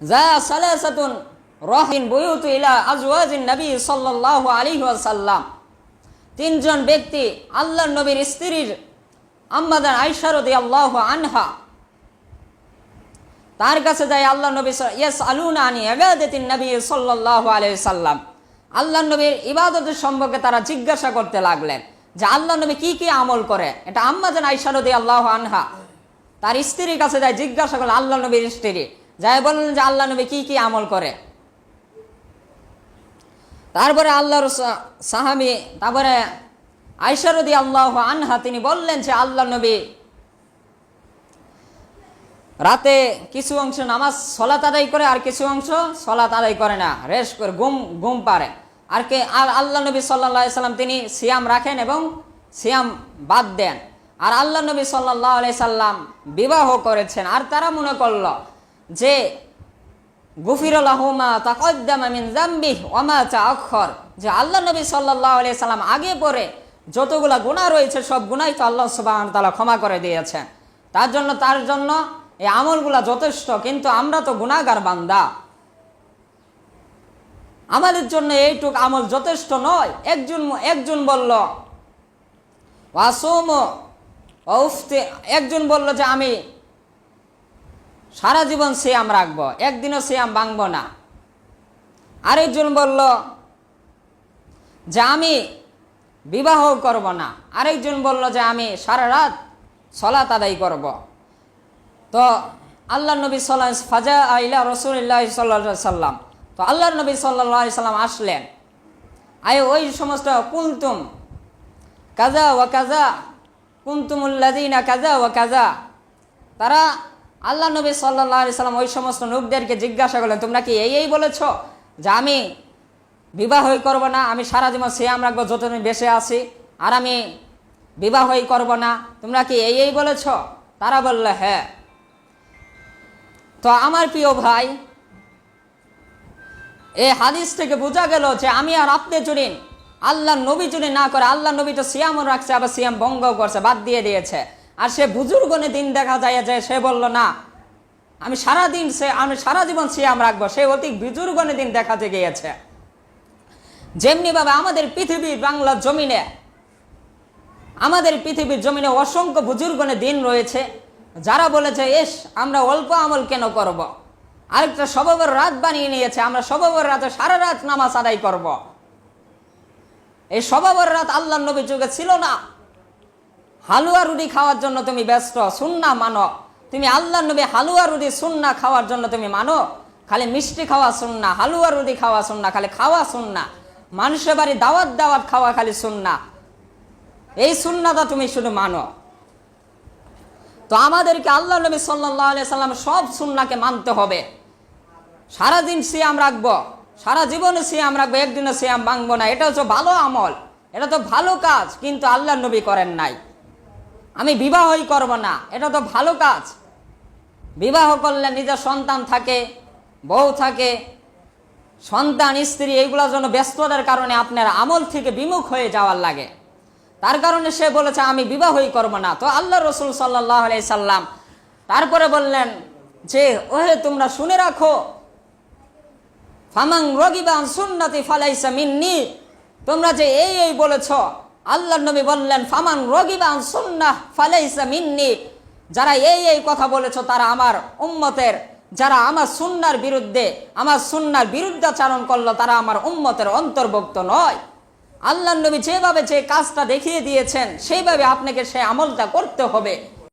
যা সালাসাতুন রহিন বয়ুতু ইলা আজওয়াজিন নবী সাল্লাল্লাহু আলাইহি ওয়াসাল্লাম। তিনজন ব্যক্তি আল্লাহর নবীর স্ত্রীর আম্মাদান আয়েশা রাদিয়াল্লাহু আনহা। তার কাছে যায় আল্লাহ নবী ইয়াস আলুনা আনি ইবাদাতিন নবী সাল্লাল্লাহু আলাইহি সাল্লাম আল্লাহ নবীর ইবাদতের সম্পর্কে তারা জিজ্ঞাসা করতে লাগলেন যে আল্লাহ নবী কি কি আমল করে? এটা আম্মাজান আয়েশা রাদিয়াল্লাহু আনহা। তার স্ত্রীর কাছে যায় জিজ্ঞাসা করলেন আল্লাহ নবীর স্ত্রী। যাই বললেন যে আল্লাহ নবী কি কি আমল করে। তারপরে আল্লাহর সাহাবি, তারপরে আইসারদি আল্লাহ আনহা, তিনি বললেন যে আল্লাহ নবী রাতে কিছু অংশ নামাজ সলাত আদায় করে আর কিছু অংশ সলাত আদায় করে না, রেস্ট করে, ঘুম ঘুম পারে। আর কে, আর আল্লাহ নবী সাল্লাহ সাল্লাম তিনি সিয়াম রাখেন এবং সিয়াম বাদ দেন। আর আল্লাহ নবী সাল্লাহ আলাই সাল্লাম বিবাহ করেছেন। আর তারা মনে করল যে গুফিরুল্লাহমা তাকদ্দামা মিন জাম্বিহ ওমা চা অক্ষর যে আল্লাহ নবী সাল্লাহ আলিয়া সাল্লাম আগে পরে যতগুলা গুনাহ রয়েছে, সব গুনাই তো আল্লাহ সুবাহ তালা ক্ষমা করে দিয়েছেন। তার জন্য তার জন্য এই আমলগুলা যথেষ্ট, কিন্তু আমরা তো গুণাগার বান্দা। আমাদের জন্য এইটুক আমল যথেষ্ট নয়। একজন একজন বলল ওয়াসুম একজন বলল যে, আমি সারা জীবন সিয়াম রাখব, একদিনও সিয়াম ভাঙবো না। আরেকজন বলল, যে আমি বিবাহ করব না। আরেকজন বলল, যে আমি সারা রাত সলাত আদায় করব। তো আল্লাহ নবী সাল্লাহ ফাজা আইলা রসুল্লাহ সাল্লা সাল্লাম তো আল্লাহ নবী সাল্লাহ সাল্লাম আসলেন। আয় ওই সমস্ত কুলতুম কাজা ওয়া কাজা কুন্তুমুল্লাদিনা কাজা ওয়া কাজা তারা আল্লাহ নবী সাল্লাহ সাল্লাম ওই সমস্ত লোকদেরকে জিজ্ঞাসা করলেন, তোমরা কি এই এই বলেছ যে আমি বিবাহই করব না? আমি সারা জীবন সিয়াম রাখব যতদিন বেঁচে আছি, আর আমি বিবাহই করব না? তোমরা কি এই এই বলেছ? তারা বললে হ্যাঁ। তো আমার প্রিয় ভাই, এই হাদিস থেকে বোঝা গেল যে আমি আর আপনি যদি আল্লাহ নবী যদি না করে আল্লাহ নবী তো সিয়ামও রাখছে, আবার সিয়াম ভঙ্গ করছে, বাদ দিয়ে দিয়েছে। আর সে বুজুর্গনে দিন দেখা যায় যে সে বলল, না, আমি সারা দিন সে, আমি সারা জীবন সিয়াম রাখব, সে অতি বুজুর্গনে দিন দেখাতে গিয়েছে যেমনিভাবে আমাদের পৃথিবীর বাংলার জমিনে, আমাদের পৃথিবীর জমিনে অসংখ্য বুজুর্গনে দিন রয়েছে, যারা বলেছে এস, আমরা অল্প আমল কেন করব। আরেকটা সববের রাত বানিয়ে নিয়েছে, আমরা সববের রাতে সারা রাত নামাজ আদায় করব। এই সববের রাত আল্লাহ নবী যুগে ছিল না হালুয়া রুটি খাওয়ার জন্য তুমি ব্যস্ত, সুন্না মানো। তুমি আল্লাহ নবী হালুয়া রুটি, সুন্না খাওয়ার জন্য তুমি মানো। খালি মিষ্টি খাওয়া সুন্না, হালুয়া রুটি খাওয়া সুন্না, খালি খাওয়া সুন্না। মানুষের বাড়ি দাওয়াত দাওয়াত খাওয়া খালি সুন্না। এই সুন্নাটা তুমি শুধু মানো। তো আমাদেরকে আল্লাহ নবী সাল্লাহ সাল্লাম সব সুন্নাকে মানতে হবে। সারাদিন সিয়াম রাখব, সারা জীবনে সিয়াম রাখব, একদিনও সিয়াম ভাঙবো না। এটা হচ্ছে ভালো আমল, এটা তো ভালো কাজ, কিন্তু আল্লাহ নবী করেন নাই। আমি বিবাহই করব না, এটা তো ভালো কাজ। বিবাহ করলে নিজের সন্তান থাকে, বউ থাকে, সন্তান, স্ত্রী এইগুলোর জন্য ব্যস্ততার কারণে আপনার আমল থেকে বিমুখ হয়ে যাওয়ার লাগে। তার কারণে সে বলেছে, আমি বিবাহই করব না। তো আল্লাহ রসুল সাল্লাহ সাল্লাম তারপরে বললেন যে, ওহে তোমরা শুনে রাখো ফামাং রগিবান সুন্নতি ফালাইসা মিন্নি, তোমরা যে এই এই বলেছ আল্লাহ নবী বললেন, ফামান রগিবান সুন্নাহ ফালাইসা মিন্নি। যারা এই এই কথা বলেছ, তারা আমার উম্মতের, যারা আমার সুন্নার বিরুদ্ধে, আমার সুন্নার বিরুদ্ধাচারণ করল, তারা আমার উম্মতের অন্তর্ভুক্ত নয়। আল্লাহ নবী যেভাবে যে কাজটা দেখিয়ে দিয়েছেন, সেইভাবে আপনাকে সে আমলটা করতে হবে।